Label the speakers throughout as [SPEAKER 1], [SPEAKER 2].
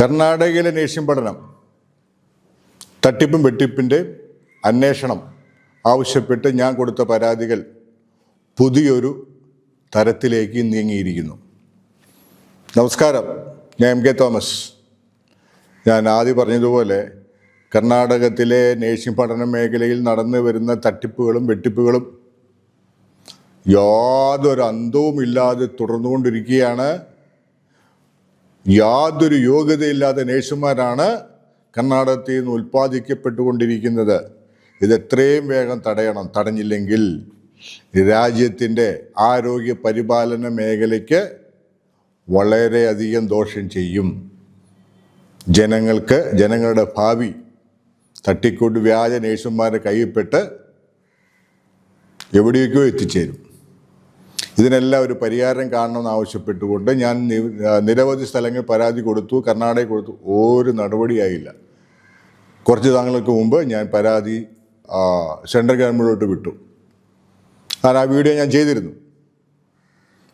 [SPEAKER 1] കർണാടകയിലെ നേഷ്യം പഠനം തട്ടിപ്പും വെട്ടിപ്പിന്റെ അന്വേഷണം ആവശ്യപ്പെട്ട് ഞാൻ കൊടുത്ത പരാതികൾ പുതിയൊരു തരത്തിലേക്ക് നീങ്ങിയിരിക്കുന്നു. നമസ്കാരം ഞാൻ എം കെ തോമസ്. ഞാൻ ആദ്യം പറഞ്ഞതുപോലെ കർണാടകത്തിലെ നേഴ്സിംഗ് പഠന മേഖലയിൽ നടന്നു വരുന്ന തട്ടിപ്പുകളും വെട്ടിപ്പുകളും യാതൊരു അന്തവുമില്ലാതെ തുടർന്നുകൊണ്ടിരിക്കുകയാണ്. യാതൊരു യോഗ്യതയില്ലാത്ത നേഴ്സുമാരാണ് കർണാടകത്തിൽ നിന്ന് ഉൽപ്പാദിക്കപ്പെട്ടുകൊണ്ടിരിക്കുന്നത്. ഇത് എത്രയും വേഗം തടയണം. തടഞ്ഞില്ലെങ്കിൽ രാജ്യത്തിന്റെ ആരോഗ്യ പരിപാലന മേഖലയ്ക്ക് വളരെയധികം ദോഷം ചെയ്യും. ജനങ്ങൾക്ക് ജനങ്ങളുടെ ഭാവി തട്ടിക്കൊണ്ട് വ്യാജ നേഴ്സുമാരെ കയ്യിൽപ്പെട്ട് എവിടേക്കോ എത്തിച്ചേരും. ഇതിനെല്ലാം ഒരു പരിഹാരം കാണണമെന്ന് ആവശ്യപ്പെട്ടുകൊണ്ട് ഞാൻ നിരവധി സ്ഥലങ്ങൾ പരാതി കൊടുത്തു കർണാടകയിൽ കൊടുത്തു. ഒരു നടപടിയായില്ല. കുറച്ച് താങ്കൾക്ക് മുമ്പ് ഞാൻ പരാതി സെൻട്രൽ ഗവൺമെന്റിലോട്ട് വിട്ടു. കാരണം ആ വീഡിയോ ഞാൻ ചെയ്തിരുന്നു.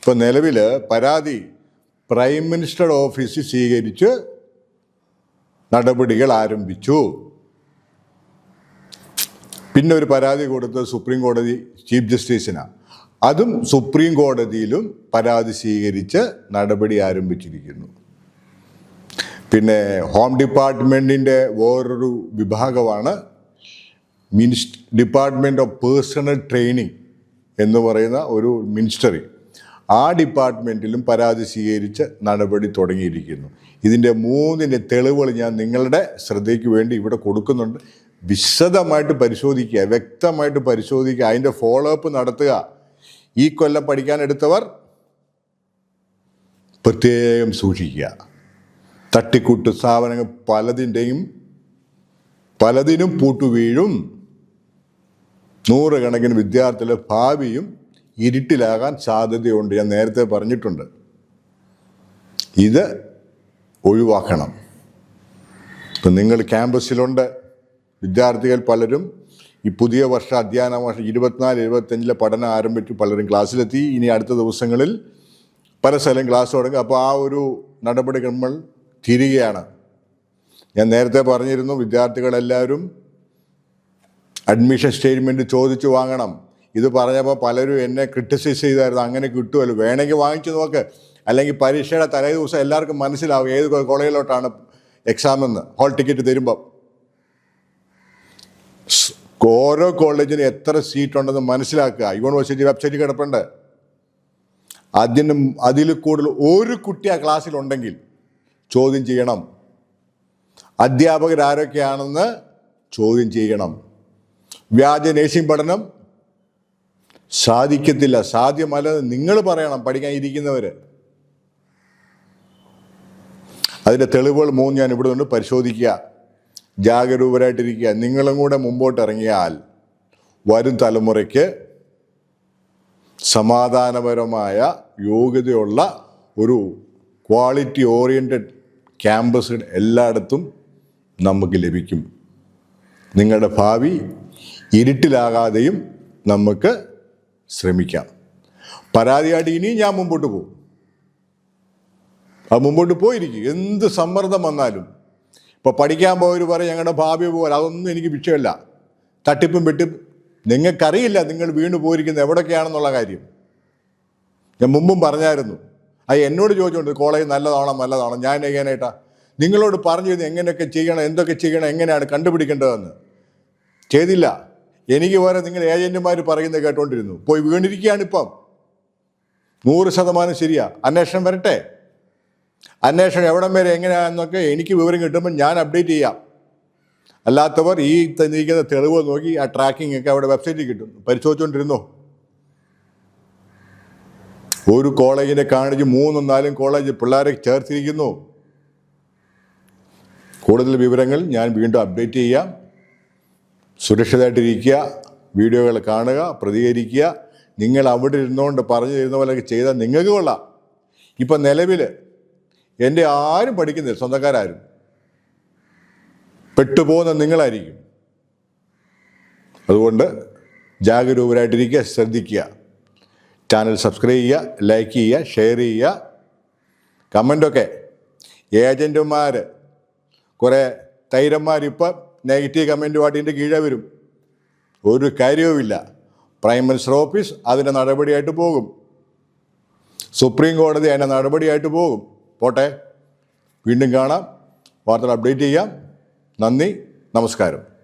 [SPEAKER 1] ഇപ്പോൾ നിലവിൽ പരാതി പ്രൈം മിനിസ്റ്റർ ഓഫീസ് സ്വീകരിച്ച് നടപടികൾ ആരംഭിച്ചു. പിന്നെ ഒരു പരാതി കൊടുത്തത് സുപ്രീം കോടതി ചീഫ് ജസ്റ്റിസിനാണ്. അതും സുപ്രീം കോടതിയിലും പരാതി സ്വീകരിച്ച് നടപടി ആരംഭിച്ചിരിക്കുന്നു. പിന്നെ ഹോം ഡിപ്പാർട്ട്മെന്റിന്റെ വേറൊരു വിഭാഗമാണ് മിനിസ് ഡിപ്പാർട്ട്മെന്റ് ഓഫ് പേഴ്സണൽ ട്രെയിനിങ് എന്ന് പറയുന്ന ഒരു മിനിസ്റ്ററി. ആ ഡിപ്പാർട്ട്മെന്റിലും പരാതി സ്വീകരിച്ച് നടപടി തുടങ്ങിയിരിക്കുന്നു. ഇതിന്റെ മൂന്നിന്റെ തെളിവുകൾ ഞാൻ നിങ്ങളുടെ ശ്രദ്ധയ്ക്ക് വേണ്ടി ഇവിടെ കൊടുക്കുന്നുണ്ട്. വിശദമായിട്ട് പരിശോധിക്കുക വ്യക്തമായിട്ട് പരിശോധിക്കുക അതിന്റെ ഫോളോ അപ്പ് നടത്തുക. ഈ കൊല്ലം പഠിക്കാൻ എടുത്തവർ പ്രത്യേകം സൂക്ഷിക്കുക. തട്ടിക്കൂട്ട് സ്ഥാപനങ്ങൾ പലതിന്റെയും പലതിനും പൂട്ടുവീഴും. നൂറുകണക്കിന് വിദ്യാർത്ഥികളുടെ ഭാവിയും ഇരുട്ടിലാകാൻ സാധ്യതയുണ്ട്. ഞാൻ നേരത്തെ പറഞ്ഞിട്ടുണ്ട്. ഇത് ഒഴിവാക്കണം. ഇപ്പം നിങ്ങൾ ക്യാമ്പസിലുണ്ട്. വിദ്യാർത്ഥികൾ പലരും ഈ പുതിയ വർഷ അധ്യയന വർഷം ഇരുപത്തിനാല് ഇരുപത്തഞ്ചിലെ പഠനം ആരംഭിച്ചു പലരും ക്ലാസ്സിലെത്തി. ഇനി അടുത്ത ദിവസങ്ങളിൽ പല സ്ഥലം ക്ലാസ് തുടങ്ങും. അപ്പോൾ ആ ഒരു നടപടി നമ്മൾ തിരികെയാണ്. ഞാൻ നേരത്തെ പറഞ്ഞിരുന്നു വിദ്യാർത്ഥികളെല്ലാവരും അഡ്മിഷൻ സ്റ്റേറ്റ്മെന്റ് ചോദിച്ചു വാങ്ങണം. ഇത് പറഞ്ഞപ്പോൾ പലരും എന്നെ ക്രിട്ടിസൈസ് ചെയ്തായിരുന്നു. അങ്ങനെ കിട്ടുമല്ലോ? വേണമെങ്കിൽ വാങ്ങിച്ചു നോക്ക്. അല്ലെങ്കിൽ പരീക്ഷയുടെ തലേ ദിവസം എല്ലാവർക്കും മനസ്സിലാവും ഏത് കോളേജിലോട്ടാണ് എക്സാമെന്ന്. Hall ticket തരുമ്പം. ഓരോ കോളേജിന് എത്ര സീറ്റ് ഉണ്ടെന്ന് മനസ്സിലാക്കുക. യൂണിവേഴ്സിറ്റി വെബ്സൈറ്റിൽ കിടപ്പുണ്ട്. അതിനും അതിൽ കൂടുതൽ ഒരു കുട്ടി ആ ക്ലാസ്സിലുണ്ടെങ്കിൽ ചോദ്യം ചെയ്യണം. അധ്യാപകരാരൊക്കെയാണെന്ന് ചോദ്യം ചെയ്യണം. വ്യാജ നേഴ്സിംഗ് പഠനം സാധിക്കത്തില്ല. സാധ്യമല്ല നിങ്ങൾ പറയണം. പഠിക്കാൻ ഇരിക്കുന്നവർ അതിന്റെ തെളിവുകൾ മൂന്ന് ഞാൻ ഇവിടെ നിന്ന് പരിശോധിക്കുക. ജാഗരൂകരായിട്ടിരിക്കുക നിങ്ങളും കൂടെ മുമ്പോട്ട് ഇറങ്ങിയാൽ വരും തലമുറയ്ക്ക് സമാധാനപരമായ യോഗ്യതയുള്ള ഒരു ക്വാളിറ്റി ഓറിയന്റഡ് ക്യാമ്പസ് എല്ലായിടത്തും നമുക്ക് ലഭിക്കും. നിങ്ങളുടെ ഭാവി ഇരുട്ടിലാകാതെയും നമുക്ക് ശ്രമിക്കാം. പരാതിയായിട്ട് ഇനിയും ഞാൻ മുമ്പോട്ട് പോകും. അത് മുമ്പോട്ട് പോയിരിക്കും. എന്ത് സമ്മർദ്ദം വന്നാലും. ഇപ്പോൾ പഠിക്കാൻ പോയവർ പറയും ഞങ്ങളുടെ ഭാവി പോലെ അതൊന്നും എനിക്ക് വിഷയമല്ല. തട്ടിപ്പും വെട്ടും നിങ്ങൾക്കറിയില്ല നിങ്ങൾ വീണ് പോയിരിക്കുന്നത് എവിടൊക്കെയാണെന്നുള്ള കാര്യം. ഞാൻ മുമ്പും പറഞ്ഞായിരുന്നു. അത് എന്നോട് ചോദിച്ചുകൊണ്ട് കോളേജ് നല്ലതാണോ നല്ലതാണോ ഞാൻ എങ്ങനെയായിട്ടാ നിങ്ങളോട് പറഞ്ഞു തരുന്നത് എങ്ങനെയൊക്കെ ചെയ്യണം എന്തൊക്കെ ചെയ്യണം എങ്ങനെയാണ് കണ്ടുപിടിക്കേണ്ടതെന്ന്. ചെയ്തില്ല. എനിക്ക് പോലെ നിങ്ങൾ ഏജന്റുമാർ പറയുന്നത് കേട്ടോണ്ടിരുന്നു. പോയി വീണിരിക്കുകയാണ് ഇപ്പം. നൂറ് ശതമാനം ശരിയാ. അന്വേഷണം വരട്ടെ. അന്വേഷണം എവിടം വരെ എങ്ങനെയാണെന്നൊക്കെ എനിക്ക് വിവരം കിട്ടുമ്പോൾ ഞാൻ അപ്ഡേറ്റ് ചെയ്യാം. അല്ലാത്തവർ ഈ തന്നിരിക്കുന്ന തെളിവ് നോക്കി ആ ട്രാക്കിംഗ് ഒക്കെ അവിടെ വെബ്സൈറ്റിൽ കിട്ടും. പരിശോധിച്ചുകൊണ്ടിരുന്നോ ഒരു കോളേജിനെ കാണിച്ച് മൂന്നും നാലും കോളേജ് പിള്ളേരെ ചേർത്തിരിക്കുന്നു. കൂടുതൽ വിവരങ്ങൾ ഞാൻ വീണ്ടും അപ്ഡേറ്റ് ചെയ്യാം. സുരക്ഷിതമായിട്ടിരിക്കുക വീഡിയോകൾ കാണുക പ്രതികരിക്കുക. നിങ്ങൾ അവിടെ ഇരുന്നുകൊണ്ട് പറഞ്ഞു തരുന്ന പോലെയൊക്കെ ചെയ്താൽ നിങ്ങൾക്ക് കൊള്ളാം. ഇപ്പം നിലവിൽ എന്റെ ആരും പഠിക്കുന്നില്ല സ്വന്തക്കാരും പെട്ടുപോകുന്ന നിങ്ങളായിരിക്കും. അതുകൊണ്ട് ജാഗരൂകരായിട്ടിരിക്കുക ശ്രദ്ധിക്കുക. ചാനൽ സബ്സ്ക്രൈബ് ചെയ്യുക ലൈക്ക് ചെയ്യുക ഷെയർ ചെയ്യുക. കമന്റൊക്കെ ഏജന്റുമാർ കുറേ തൈരന്മാരിപ്പം നെഗറ്റീവ് കമന്റുമായിട്ട് ഇതിന്റെ കീഴേ വരും. ഒരു കാര്യവുമില്ല. പ്രൈം മിനിസ്റ്റർ ഓഫീസ് അതിന്റെ നടപടിയായിട്ട് പോകും. സുപ്രീം കോടതി അതിന്റെ നടപടിയായിട്ട് പോകും. പോട്ടെ. വീണ്ടും കാണാം. വാർത്തകൾ അപ്ഡേറ്റ് ചെയ്യാം. നന്ദി. നമസ്കാരം.